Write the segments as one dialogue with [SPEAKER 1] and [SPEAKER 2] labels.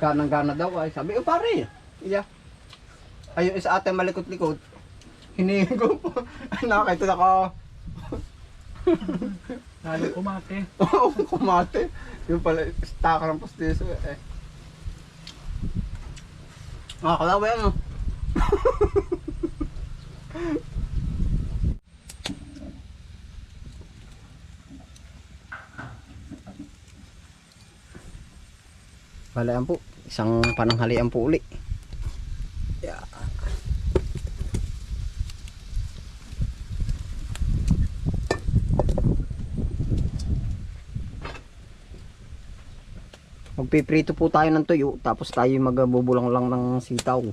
[SPEAKER 1] Ganang-gana daw ay. Sabi, oh pare. Iya. Ayun isa ate malikot-likot. Hinihingi ko po. Nakakita ako.
[SPEAKER 2] Lalo kumate.
[SPEAKER 1] Oo, kumate. Yung pala, staka ng pastiso eh. Nakakalawa yan Balayaan po. Isang pananghalian po uli. Yeah. Magpiprito po tayo ng tuyo tapos tayo magbubulang lang ng sitaw.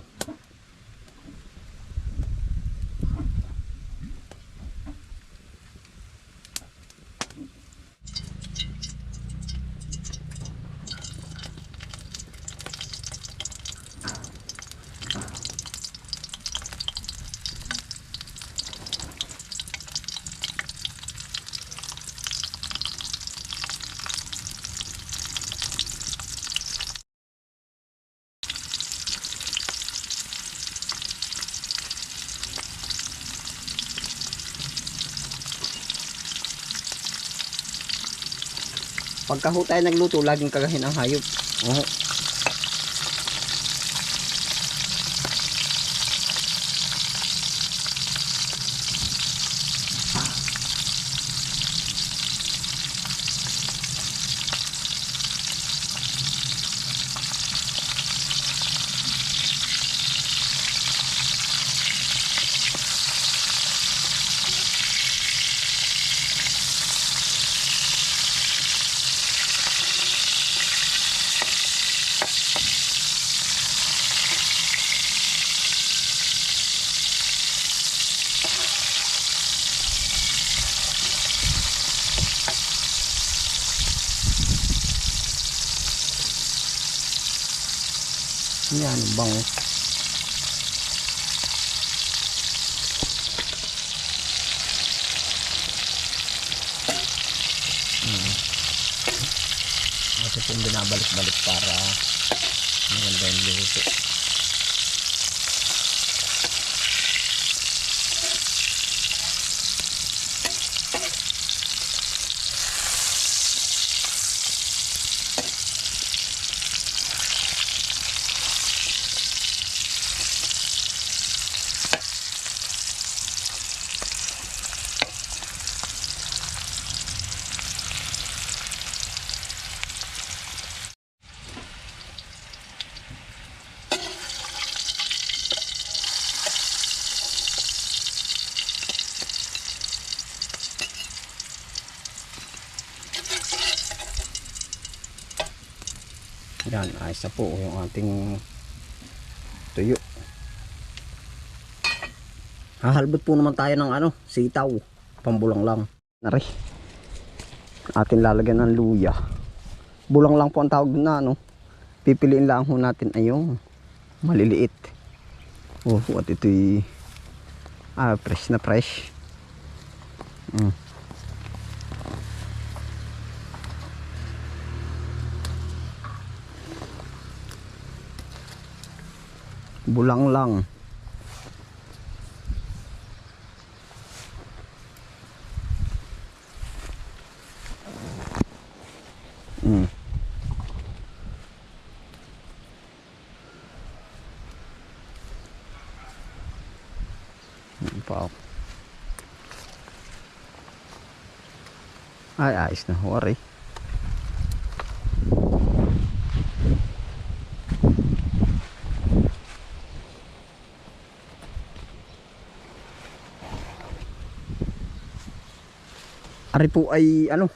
[SPEAKER 1] Pagka ho tayo nagluto, laging kagahin ang hayop. Oo. Yan, bango. Hmm. Ito pong binabalik-balik para maganda yung luto. Yan, ayos na po yung ating tuyo. Hahalbot po naman tayo ng ano, sitaw. Pambulang lang. Nari. Atin lalagyan ng luya. Bulang lang po ang tawag na ano. Pipiliin lang ho natin ay maliliit. Oh, at ito'y ah, fresh na fresh. Mm. Bulang lang. Mm. Ako. Ay, ayos na. Wari. Ari po ay ano,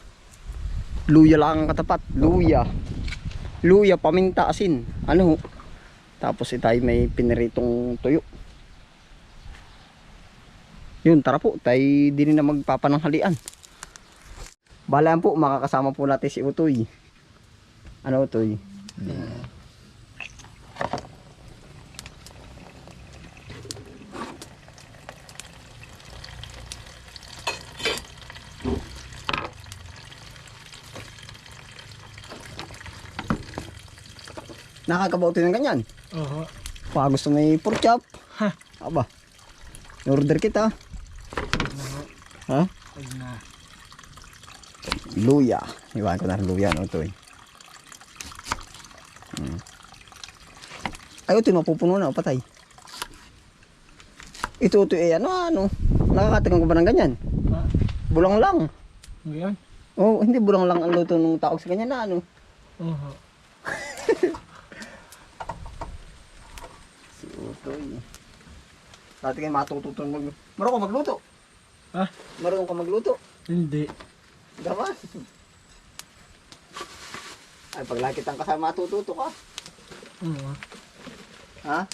[SPEAKER 1] luya lang ang katapat. Luya. Luya, paminta, asin. Ano? Tapos itay may piniritong tuyo. Yun, tara po. Tayo din na magpapananghalian. Balaan po, makakasama po natin si Utoy. Ano Utoy? Nakakabaw tayo ng ganyan.
[SPEAKER 2] Oo.
[SPEAKER 1] Pa gusto may pork chop.
[SPEAKER 2] Ha.
[SPEAKER 1] Aba. Order kita. Ha?
[SPEAKER 2] Pag na.
[SPEAKER 1] Luya. Iwan ko na rin luya no to eh. Hmm. Ay, ito mapupuno na, patay. Ito, ito, eh, ano, ano. Nakakatikan ko ba ng ganyan?
[SPEAKER 2] Ha?
[SPEAKER 1] Bulang lang.
[SPEAKER 2] Ngayon?
[SPEAKER 1] Oh, hindi bulang lang ang luto ng taog sa ganyan na, ano.
[SPEAKER 2] Oo.
[SPEAKER 1] Si Utoy. Dati kayo matututo mag... Marunong ka magluto.
[SPEAKER 2] Ha?
[SPEAKER 1] Marunong ka magluto.
[SPEAKER 2] Hindi.
[SPEAKER 1] Gaman. Ay, pag lagi kitang kasama, matututo ka.
[SPEAKER 2] Oo.
[SPEAKER 1] Ha?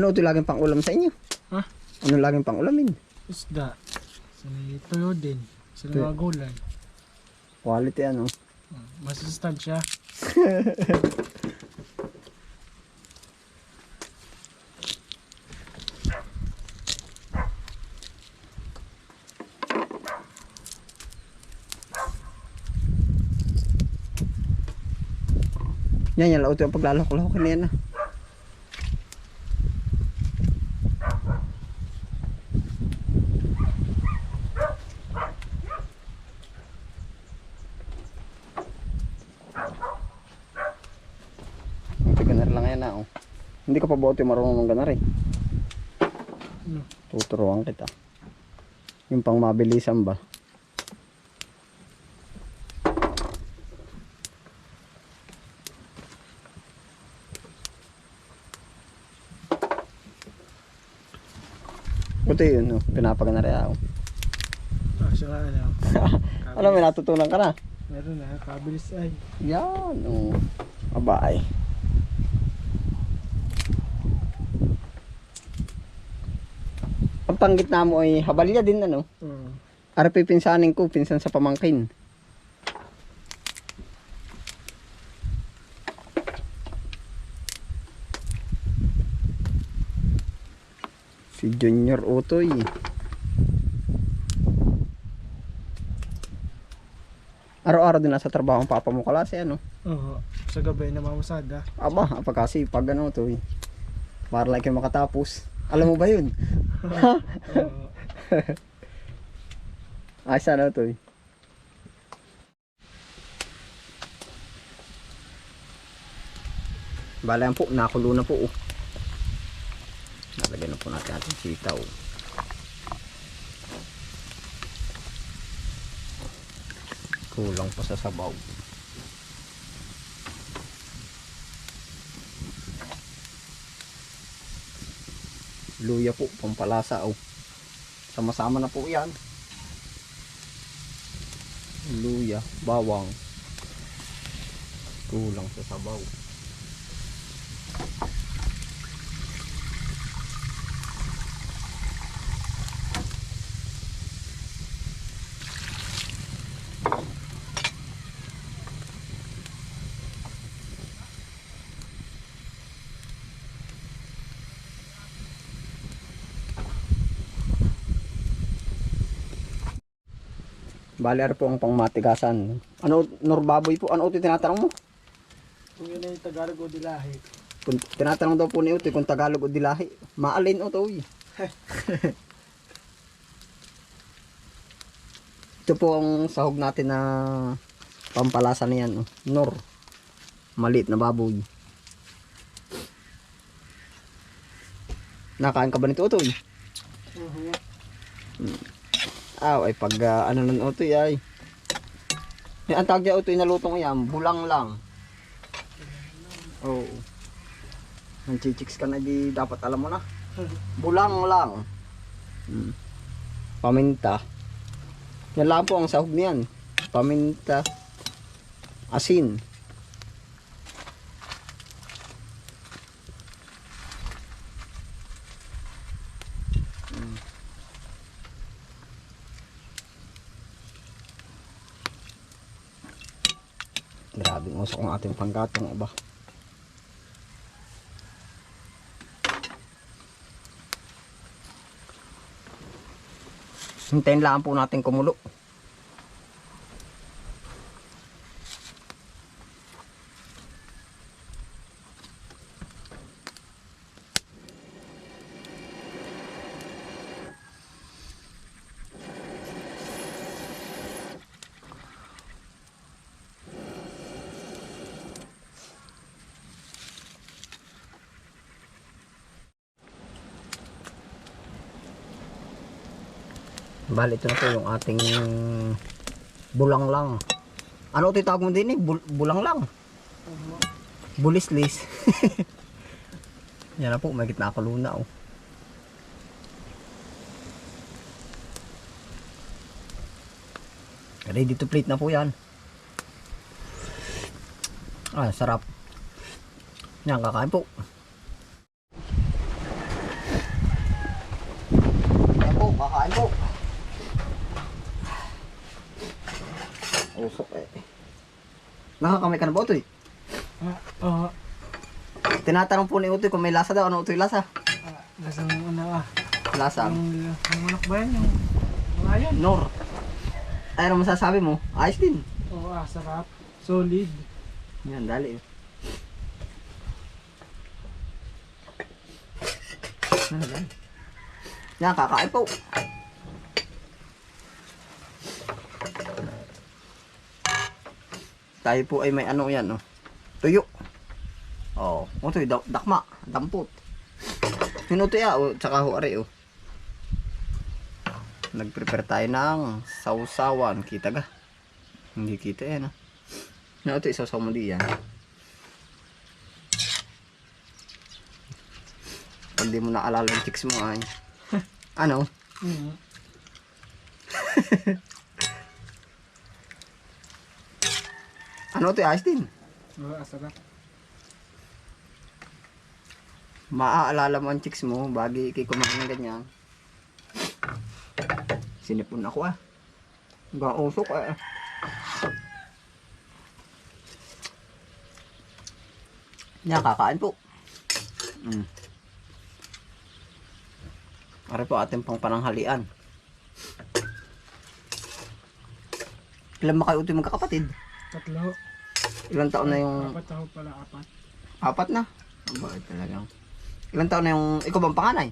[SPEAKER 1] Ano ito laging pang ulam sa inyo?
[SPEAKER 2] Ha?
[SPEAKER 1] Ano laging pang ulamin?
[SPEAKER 2] Isda. Sa tuyo din. Sa mga gulay.
[SPEAKER 1] Quality ano?
[SPEAKER 2] Hmm. Masustansya.
[SPEAKER 1] Yan, yan. Lauto yung paglalako-lako na yan ah. Ito ganar lang yan ah. Oh. Hindi ka pa bote marunong ng ganar eh.
[SPEAKER 2] Ano?
[SPEAKER 1] Tuturuan kita. Yung pang mabilisan ba? Ito yun, no? pinapaganar ako.
[SPEAKER 2] Ah, siya nga ano.
[SPEAKER 1] Ano, may natutunan ka na?
[SPEAKER 2] Meron na. Kabilis ay.
[SPEAKER 1] Yan, oh. Abay. Ang panggitna mo ay habalya din, ano?
[SPEAKER 2] Oo.
[SPEAKER 1] Ara pipinsanin ko, pinsan sa pamangkin. Si Junior Otoy. Araw-araw din nasa trabaho ang papa mo kalasi, ano?
[SPEAKER 2] Oo. Sa gabi na mamasada.
[SPEAKER 1] Aba, apag kasi pag ano to. Para like yung makatapos. Alam mo ba yun? Ay, sana to eh. Bala yan po, nakulo na po oh. Nalagyan na po natin ating sitaw. Kulang pa sa sabaw. Luya po, pampalasa oh. Sama-sama na po yan. Luya, bawang. Kulang sa sabaw. Bali, ano po ang pangmatigasan. Ano, Norbaboy po, ano ito tinatanong mo?
[SPEAKER 2] Kung yun ay Tagalog o Dilahi.
[SPEAKER 1] Kung tinatanong daw po ni Utoy kung Tagalog o Dilahi. Maalin Utoy. Ito po ang sahog natin na pampalasa na yan. oh. Nor. Maliit na baboy. Nakain ka ba nito Utoy? Ah, ay pag ah, ano nun Utoy ay. Eh, ang tawag Utoy na lutong yan, bulang lang. Oo. Ang chichiks ka na di dapat alam mo na. Bulang lang. Hmm. Paminta. Yan lang po ang sahog niyan. Paminta. Asin. Hmm. Grabe usok ang ating panggatong aba. Hintayin lang po natin kumulo. Bali, ito na po yung ating bulang lang. Ano ito mo din eh? Bul- bulang lang. Bulislis. Yan na po, may gitna kaluna oh. Ready to plate na po yan. Ah, sarap. Yan, kakain po. Yan po, kakain po. Usok eh. Nakakamay ka na ba, Utoy?
[SPEAKER 2] Ah, oo.
[SPEAKER 1] Tinatanong po ni Utoy kung may lasa daw. Ano Utoy lasa?
[SPEAKER 2] Ah, lasang ano ah.
[SPEAKER 1] Lasa.
[SPEAKER 2] Yung, manok ba yan? Yung, ayan.
[SPEAKER 1] Nor. Ay, ano masasabi mo? Ayos din.
[SPEAKER 2] Oo ah, sarap. Solid.
[SPEAKER 1] Yan, dali. Ano yan? Yan, kakain po. Tayo po ay may ano yan, oh. Tuyo. Oh, oh tuyo, dak- dakma, dampot. Yun ito ya, oh, tsaka ho, are, oh. Nag-prepare tayo ng sausawan. Kita ga? Hindi kita yan, ah. Yan ito, isasaw mo di yan. Pag di mo naalala yung chicks mo ay. ano?
[SPEAKER 2] Mm.
[SPEAKER 1] Ano ito, ayos din.
[SPEAKER 2] Oo ah, sarap.
[SPEAKER 1] Maaalala mo ang chicks mo, bagi kay kumain ng ganyan. Sinipon ako ah. Hanggang usok ah. Yan, kakain po. Mm. Para po ating pang pananghalian. Ilan ba kayo utoy magkakapatid?
[SPEAKER 2] Tatlo.
[SPEAKER 1] Ilang taon na yung...
[SPEAKER 2] Apat ako pala, apat.
[SPEAKER 1] Apat na? Ang bakit talagang... Ilang taon na yung... Ikaw bang panganay?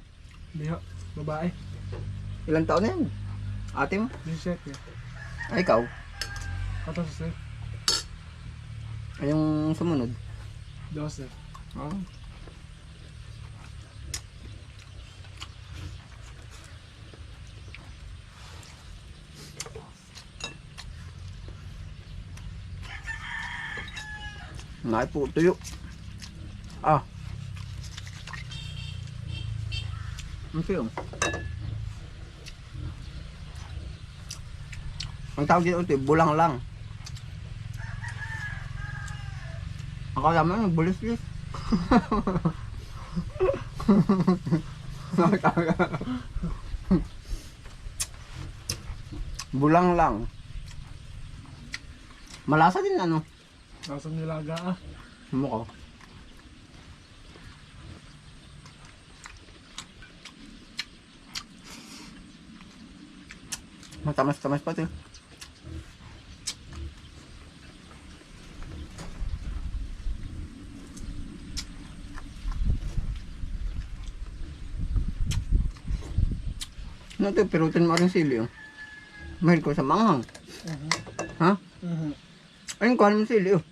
[SPEAKER 2] Hindi ho. Babae.
[SPEAKER 1] Ilang taon na yun? Ate mo?
[SPEAKER 2] 17 eh.
[SPEAKER 1] Ay, ikaw?
[SPEAKER 2] Katos eh.
[SPEAKER 1] Ay, yung sumunod?
[SPEAKER 2] 12.
[SPEAKER 1] Oh. Ngay po tuyo. Ah. Siya yun? Ang tawag bulang lang. Mo yung bulis-lis. bulang lang. Malasa din ano.
[SPEAKER 2] Lasang nilaga ah.
[SPEAKER 1] Mukha. Matamas-tamas pa ito. Ano ito? Pirutin mo rin sili oh. Mahal ko sa manghang.
[SPEAKER 2] Mhm.
[SPEAKER 1] Ha?
[SPEAKER 2] Mhm.
[SPEAKER 1] Ayun, kuhan mo sili oh.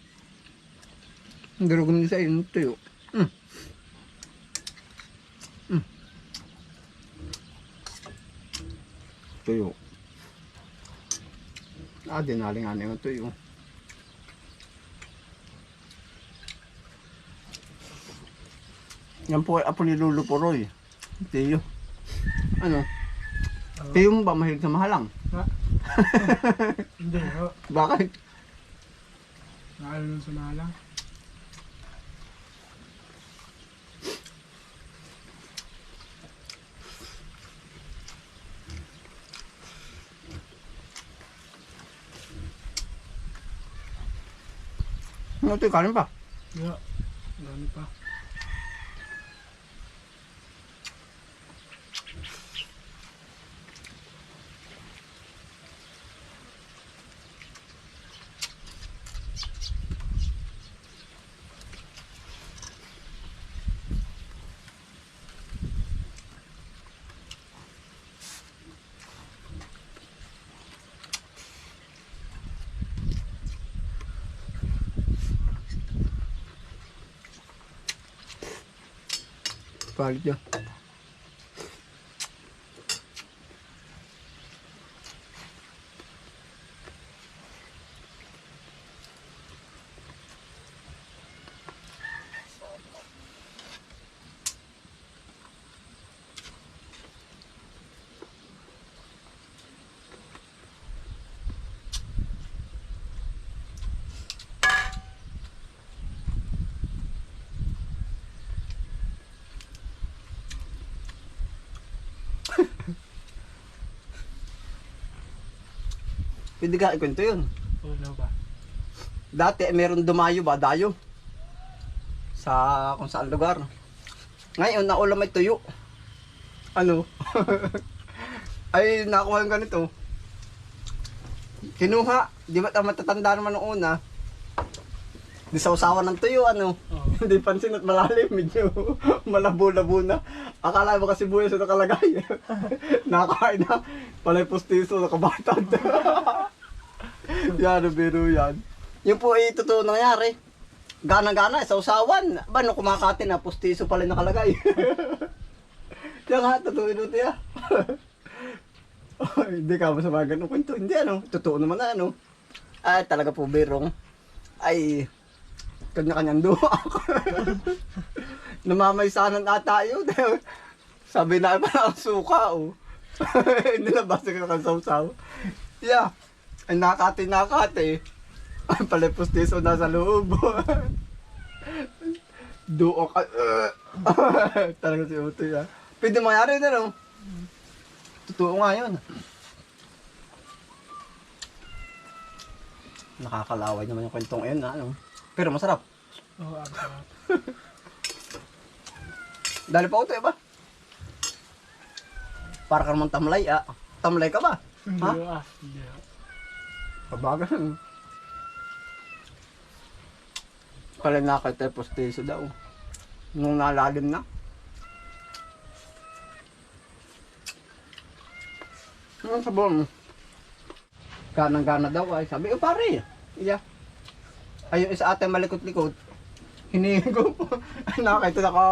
[SPEAKER 1] Ang darugom din sa iyo, tuyo. Mm. Mm. Tuyo. Ah, dinali nga na yung tuyo. Yan po ay apo ni Lolo Poroy. Tuyo. Ano?
[SPEAKER 2] Oo.
[SPEAKER 1] Tuyo mo ba mahilig sa mahalang?
[SPEAKER 2] Ha? Hindi.
[SPEAKER 1] Bakit?
[SPEAKER 2] Nakalo nun sa malang.
[SPEAKER 1] Ano ito, kanin pa?
[SPEAKER 2] Yeah. Dami pa.
[SPEAKER 1] પાડજો Pwede ka ikwento yun.
[SPEAKER 2] Ano ba?
[SPEAKER 1] Dati, meron dumayo ba? Dayo. Sa kung saan lugar. Ngayon, naulam may tuyo. Ano? Ay, nakuha yung ganito. Kinuha. Di ba matatanda naman noong una? Di sa usawan ng tuyo, ano? Hindi pansin at malalim, medyo malabo-labo na. Akala mo kasi buhay sa nakalagay. Nakakain na. Palay postiso, nakabatad. yan, ang biro yan. Yung po ay totoo nangyari. Gana-gana, sa usawan. Ba, nung kumakatin na, postiso pala nakalagay. yan nga, totoo yun ito ya. Ay, Hindi ka ba sa mga ganun kwento? Hindi ano, totoo naman na ano. Ay, talaga po birong. Ay, kanya-kanyang duwa ako. Namamaysanan ata yun. Sabi na pa ang suka, oh. Nilabas ko ng sausaw. Yeah. Ay, nakati, nakati. Ay, palipos tiso nasa loob. Duo ka. Talaga si Uto yan. Pwede mangyari na, no? Totoo nga yun. Nakakalaway naman yung kwentong yun, ano? Pero masarap.
[SPEAKER 2] Oo, ang sarap.
[SPEAKER 1] Dali pa uto, ba? Para ka naman tamlay, ah. Tamlay ka ba?
[SPEAKER 2] Hindi
[SPEAKER 1] Ha?
[SPEAKER 2] ah. Hindi
[SPEAKER 1] Kabagan. Pala nakita postiso daw. Nung nalalim na. Ang sabon. Ganang-gana daw ay. Sabi, oh pare. Iya. Ayun isa ate malikot-likot. Hinihingi ko po. Nakakita ako.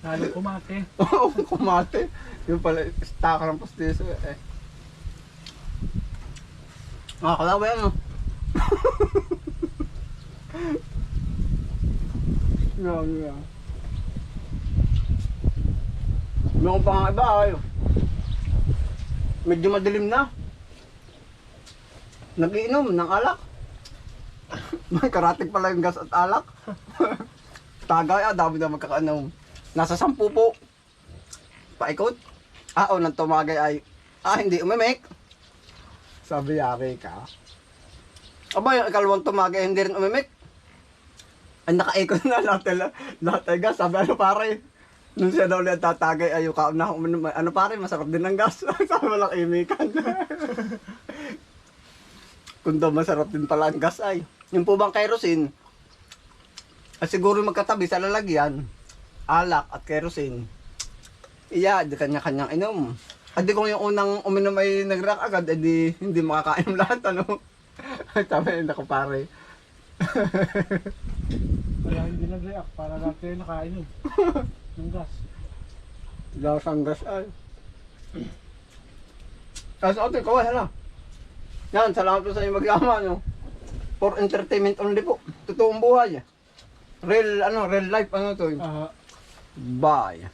[SPEAKER 2] Lalo kumate.
[SPEAKER 1] Oo, kumate. Yung pala, staka ng postiso eh. Nakakalawa yan oh. Grabe yan. Meron pa nga iba ay. Medyo madilim na. Nagiinom ng alak. May karating pala yung gas at alak. Tagay ah, dami na magkakainom. Nasa sampu po. Paikot. Ah, oh, nang tumagay ay, ah, hindi umimik. Sabi yari ka. Aba, yung ikalawang tumagay, hindi rin umimik. Ay, nakaikot na lahat, ay- lahat gas. Sabi, ano pare? Nung siya daw ulit tatagay, ayaw ka na, uminom. ano pare, masarap din ng gas. Sabi, walang imikan. Kung daw masarap din pala ang gas ay. Yung po bang kerosene, ah, siguro magkatabi sa lalagyan, alak at kerosene. Iya, di kanya-kanyang inom. Adi kung yung unang uminom ay nag-rock agad, edi hindi makakainom lahat, ano? Sabi, naku pare.
[SPEAKER 2] Kaya hindi nag-react para lahat kayo nakainom. Ng gas.
[SPEAKER 1] Laos ang gas ay. Tapos, ote, kaway, hala. Yan, salamat po sa inyo mag-ama, no? For entertainment only po. Totoong buhay. Real, ano, real life, ano to.
[SPEAKER 2] Ah,
[SPEAKER 1] Bye.